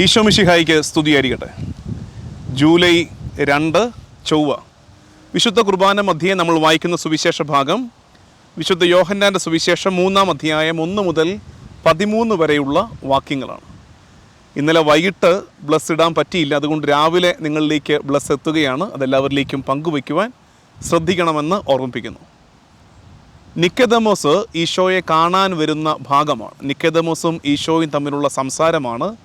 ഈശോ മിശിഹായിക്ക് സ്തുതിയായിരിക്കട്ടെ. ജൂലൈ രണ്ട് ചൊവ്വ. വിശുദ്ധ കുർബാന മധ്യേ നമ്മൾ വായിക്കുന്ന സുവിശേഷ ഭാഗം വിശുദ്ധ യോഹന്നാന്റെ സുവിശേഷം മൂന്നാം അധ്യായം ഒന്ന് മുതൽ പതിമൂന്ന് വരെയുള്ള വാക്യങ്ങളാണ്. ഇന്നലെ വൈകിട്ട് ബ്ലസ് ഇടാൻ പറ്റിയില്ല അതുകൊണ്ട് രാവിലെ നിങ്ങളിലേക്ക് ബ്ലസ് എത്തുകയാണ്. അതെല്ലാവരിലേക്കും പങ്കുവയ്ക്കുവാൻ ശ്രദ്ധിക്കണമെന്ന് ഓർമ്മിപ്പിക്കുന്നു. നിക്കദമോസ് ഈശോയെ കാണാൻ വരുന്ന ഭാഗമാണ്. നിക്കദമോസും ഈശോയും തമ്മിലുള്ള സംസാരമാണ്.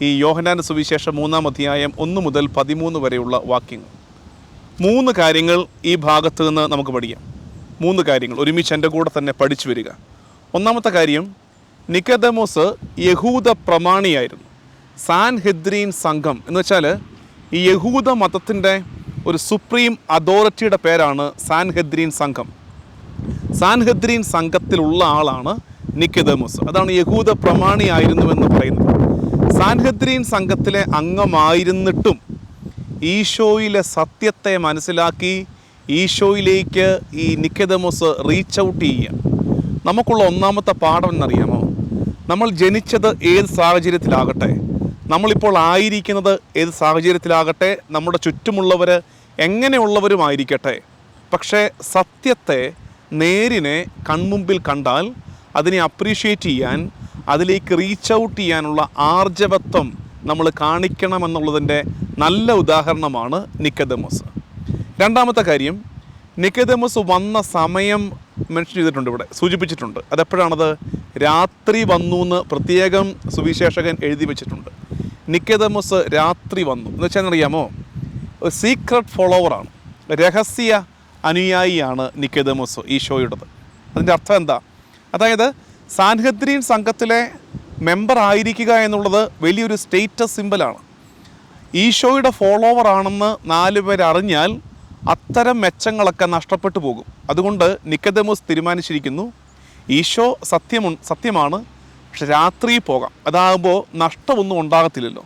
ഈ യോഹനാന സുവിശേഷം മൂന്നാം അധ്യായം ഒന്ന് മുതൽ പതിമൂന്ന് വരെയുള്ള വാക്യങ്ങൾ. മൂന്ന് കാര്യങ്ങൾ ഈ ഭാഗത്ത് നിന്ന് നമുക്ക് പഠിക്കാം. മൂന്ന് കാര്യങ്ങൾ. ഒരുമിച്ച് എന്റെ കൂടെ തന്നെ പഠിച്ചു വരിക. ഒന്നാമത്തെ കാര്യം നിക്കദമോസ് യഹൂദ പ്രമാണിയായിരുന്നു. സാൻ ഹെദ്രീൻ സംഘം. എന്ന് വെച്ചാൽ ഈ യഹൂദ മതത്തിന്റെ ഒരു സുപ്രീം അതോറിറ്റിയുടെ പേരാണ് സാൻ ഹെദ്രീൻ സംഘം. സാൻ ഹെദ്രീൻ സംഘത്തിലുള്ള ആളാണ് നിക്കദമോസ്. അതാണ് യഹൂദ പ്രമാണിയായിരുന്നു എന്ന് പറയുന്നത്. സാൻഹദ്രീൻ സംഘത്തിലെ അംഗമായിരുന്നിട്ടും ഈശോയിലെ സത്യത്തെ മനസ്സിലാക്കി ഈശോയിലേക്ക് ഈ നിക്കദമോസ് റീച്ച് ഔട്ട് ചെയ്യുക. നമുക്കുള്ള ഒന്നാമത്തെ പാഠം എന്നറിയാമോ? നമ്മൾ ജനിച്ചത് ഏത് സാഹചര്യത്തിലാകട്ടെ? നമ്മളിപ്പോൾ ആയിരിക്കുന്നത് ഏത് സാഹചര്യത്തിലാകട്ടെ? നമ്മുടെ ചുറ്റുമുള്ളവർ എങ്ങനെയുള്ളവരുമായിരിക്കട്ടെ? പക്ഷേ സത്യത്തെ നേരിനെ കൺമുമ്പിൽ കണ്ടാൽ അതിനെ അപ്രീഷിയേറ്റ് ചെയ്യാൻ അതിലേക്ക് റീച്ച് ഔട്ട് ചെയ്യാനുള്ള ആർജവത്വം നമ്മൾ കാണിക്കണമെന്നുള്ളതിന്റെ നല്ല ഉദാഹരണമാണ് നിക്കദമോസ്. രണ്ടാമത്തെ കാര്യം നിക്കദമോസ് വന്ന സമയം മെൻഷൻ ചെയ്തിട്ടുണ്ട് ഇവിടെ സൂചിപ്പിച്ചിട്ടുണ്ട്. അതെപ്പോഴാണത്? രാത്രി വന്നു എന്ന് പ്രത്യേകം സുവിശേഷകൻ എഴുതി വെച്ചിട്ടുണ്ട്. നിക്കദമോസ് രാത്രി വന്നു. എന്ന് വെച്ചാൽ അറിയാമോ? സീക്രട്ട് ഫോളോവറാണ് രഹസ്യ അനുയായിയാണ് നിക്കദമോസ് ഈശോയുടേത് അതിന്റെ അർത്ഥം എന്താ? അതായത് സാൻഹദ്രീൻ സംഘത്തിലെ മെമ്പർ ആയിരിക്കുക എന്നുള്ളത് വലിയൊരു സ്റ്റേറ്റസ് സിമ്പലാണ് ഈശോയുടെ ഫോളോവർ ആണെന്ന് നാല് പേരറിഞ്ഞാൽ അത്തരം മെച്ചങ്ങളൊക്കെ നഷ്ടപ്പെട്ടു പോകും. അതുകൊണ്ട് നിക്കദമോസ് തീരുമാനിച്ചിരിക്കുന്നു ഈശോ സത്യമു സത്യമാണ് പക്ഷെ രാത്രി പോകാം. അതാകുമ്പോൾ നഷ്ടമൊന്നും ഉണ്ടാകത്തില്ലല്ലോ.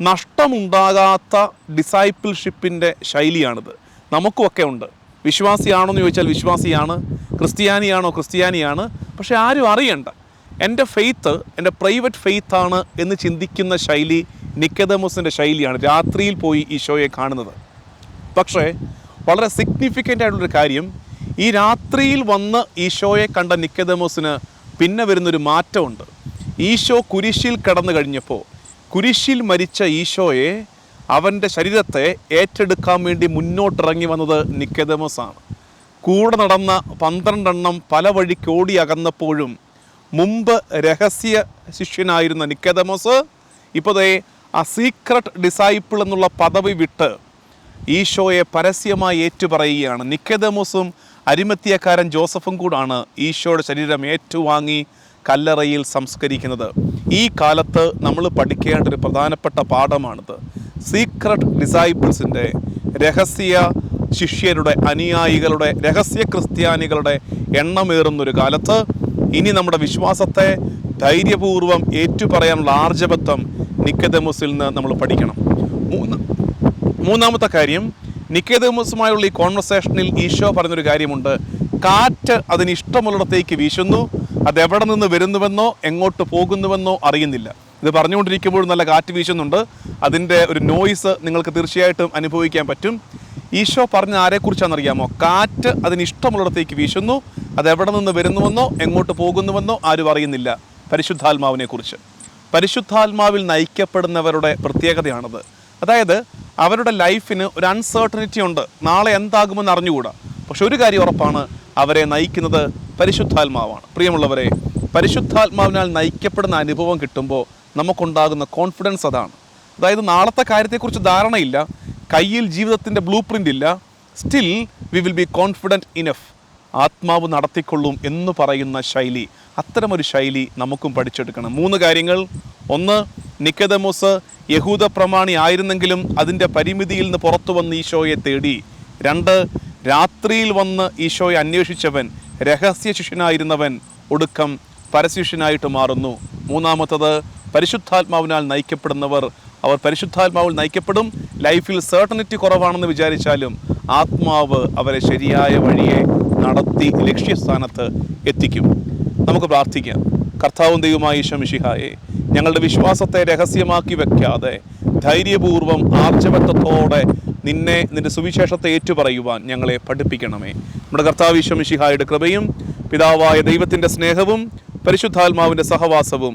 നഷ്ടമുണ്ടാകാത്ത ഡിസൈപ്പിൾഷിപ്പിന്റെ ശൈലിയാണിത്. നമുക്കുമൊക്കെ ഉണ്ട്. വിശ്വാസിയാണോ എന്ന് ചോദിച്ചാൽ വിശ്വാസിയാണ് ക്രിസ്ത്യാനിയാണോ ക്രിസ്ത്യാനിയാണ് പക്ഷെ ആരും അറിയണ്ട. എന്റെ ഫെയ്ത്ത് എന്റെ പ്രൈവറ്റ് ഫെയ്ത്ത് ആണ് എന്ന് ചിന്തിക്കുന്ന ശൈലി നിക്കദമോസിന്റെ ശൈലിയാണ് രാത്രിയിൽ പോയി ഈശോയെ കാണുന്നത്. പക്ഷേ വളരെ സിഗ്നിഫിക്കന്റ് ആയിട്ടുള്ളൊരു കാര്യം ഈ രാത്രിയിൽ വന്ന് ഈശോയെ കണ്ട നിക്കദമോസിന് പിന്നെ വരുന്നൊരു മാറ്റമുണ്ട്. ഈശോ കുരിശിൽ കടന്നു കഴിഞ്ഞപ്പോൾ കുരിശിൽ മരിച്ച ഈശോയെ അവന്റെ ശരീരത്തെ ഏറ്റെടുക്കാൻ വേണ്ടി മുന്നോട്ടിറങ്ങി വന്നത് നിക്കതമോസാണ് കൂടെ നടന്ന പന്ത്രണ്ടെണ്ണം പല വഴിക്ക് ഓടി അകന്നപ്പോഴും മുമ്പ് രഹസ്യ ശിഷ്യനായിരുന്ന നിക്കദമോസ് ഇപ്പോൾ ദേ ആ സീക്രട്ട് ഡിസൈപ്പിൾ എന്നുള്ള പദവി വിട്ട് ഈശോയെ പരസ്യമായി ഏറ്റുപറയുകയാണ്. നിക്കദമോസും അരിമത്തിയക്കാരൻ ജോസഫും കൂടാണ് ഈശോയുടെ ശരീരം ഏറ്റുവാങ്ങി കല്ലറയിൽ സംസ്കരിക്കുന്നത്. ഈ കാലത്ത് നമ്മൾ പഠിക്കേണ്ട ഒരു പ്രധാനപ്പെട്ട പാഠമാണിത്. സീക്രട്ട് ഡിസൈപ്പിൾസിന്റെ രഹസ്യ ശിഷ്യരുടെ അനുയായികളുടെ രഹസ്യ ക്രിസ്ത്യാനികളുടെ എണ്ണമേറുന്നൊരു കാലത്ത് ഇനി നമ്മുടെ വിശ്വാസത്തെ ധൈര്യപൂർവം ഏറ്റുപറയാനുള്ള ആർജവത്വം നിക്കതമുസിൽ നിന്ന് നമ്മൾ പഠിക്കണം. മൂന്ന് മൂന്നാമത്തെ കാര്യം നിക്കതമുസുമായുള്ള ഈ കോൺവെർസേഷനിൽ ഈശോ പറഞ്ഞൊരു കാര്യമുണ്ട്. കാറ്റ് അതിന് ഇഷ്ടമുള്ളിടത്തേക്ക് വീശുന്നു അതെവിടെ നിന്ന് വരുന്നുവെന്നോ എങ്ങോട്ട് പോകുന്നുവെന്നോ അറിയുന്നില്ല. ഇത് പറഞ്ഞുകൊണ്ടിരിക്കുമ്പോഴും നല്ല കാറ്റ് വീശുന്നുണ്ട്. അതിന്റെ ഒരു നോയിസ് നിങ്ങൾക്ക് തീർച്ചയായിട്ടും അനുഭവിക്കാൻ പറ്റും. ഈശോ പറഞ്ഞ ആരെക്കുറിച്ചാണെന്നറിയാമോ? കാറ്റ് അതിനിഷ്ടമുള്ളിടത്തേക്ക് വീശുന്നു. അത് എവിടെ നിന്ന് വരുന്നുവെന്നോ എങ്ങോട്ട് പോകുന്നുവെന്നോ ആരും അറിയുന്നില്ല. പരിശുദ്ധാത്മാവിനെ കുറിച്ച് പരിശുദ്ധാത്മാവിൽ നയിക്കപ്പെടുന്നവരുടെ പ്രത്യേകതയാണത്. അതായത് അവരുടെ ലൈഫിന് ഒരു അൺസർട്ടനിറ്റി ഉണ്ട്. നാളെ എന്താകുമെന്ന് അറിഞ്ഞുകൂടാ. പക്ഷെ ഒരു കാര്യം ഉറപ്പാണ്. അവരെ നയിക്കുന്നത് പരിശുദ്ധാത്മാവാണ്. പ്രിയമുള്ളവരെ പരിശുദ്ധാത്മാവിനാൽ നയിക്കപ്പെടുന്ന അനുഭവം കിട്ടുമ്പോൾ നമുക്കുണ്ടാകുന്ന കോൺഫിഡൻസ് അതാണ്. അതായത് നാളത്തെ കാര്യത്തെക്കുറിച്ച് ധാരണയില്ല. കയ്യിൽ ജീവിതത്തിന്റെ ബ്ലൂ പ്രിന്റ് ഇല്ല. Still we will be confident enough ആത്മാവ് നടത്തിക്കൊള്ളും എന്ന് പറയുന്ന ശൈലി അത്തരമൊരു ശൈലി നമുക്കും പഠിച്ചെടുക്കണം. മൂന്ന് കാര്യങ്ങൾ. ഒന്ന് നിക്കതമോസ് യഹൂദ പ്രമാണി ആയിരുന്നെങ്കിലും അതിന്റെ പരിമിതിയിൽ നിന്ന് പുറത്തു വന്ന് ഈശോയെ തേടി. രണ്ട് രാത്രിയിൽ വന്ന് ഈശോയെ അന്വേഷിച്ചവൻ രഹസ്യ ശിഷ്യനായിരുന്നവൻ ഒടുക്കം പരശിഷ്യനായിട്ട് മാറുന്നു. മൂന്നാമത്തത് പരിശുദ്ധാത്മാവിനാൽ നയിക്കപ്പെടുന്നവർ അവർ പരിശുദ്ധാത്മാവിൽ നയിക്കപ്പെടും. ലൈഫിൽ സർട്ടനിറ്റി കുറവാണെന്ന് വിചാരിച്ചാലും ആത്മാവ് അവരെ ശരിയായ വഴിയെ നടത്തി ലക്ഷ്യസ്ഥാനത്ത് എത്തിക്കും. നമുക്ക് പ്രാർത്ഥിക്കാം. കർത്താവും ദൈവമായ ഈശോ മിശിഹായെ ഞങ്ങളുടെ വിശ്വാസത്തെ രഹസ്യമാക്കി വയ്ക്കാതെ ധൈര്യപൂർവം ആർജവത്വത്തോടെ നിന്നെ നിന്റെ സുവിശേഷത്തെ ഏറ്റുപറയുവാൻ ഞങ്ങളെ പഠിപ്പിക്കണമേ. നമ്മുടെ കർത്താവ് ഈശ്വമിഷിഹായുടെ കൃപയും പിതാവായ ദൈവത്തിന്റെ സ്നേഹവും പരിശുദ്ധാത്മാവിന്റെ സഹവാസവും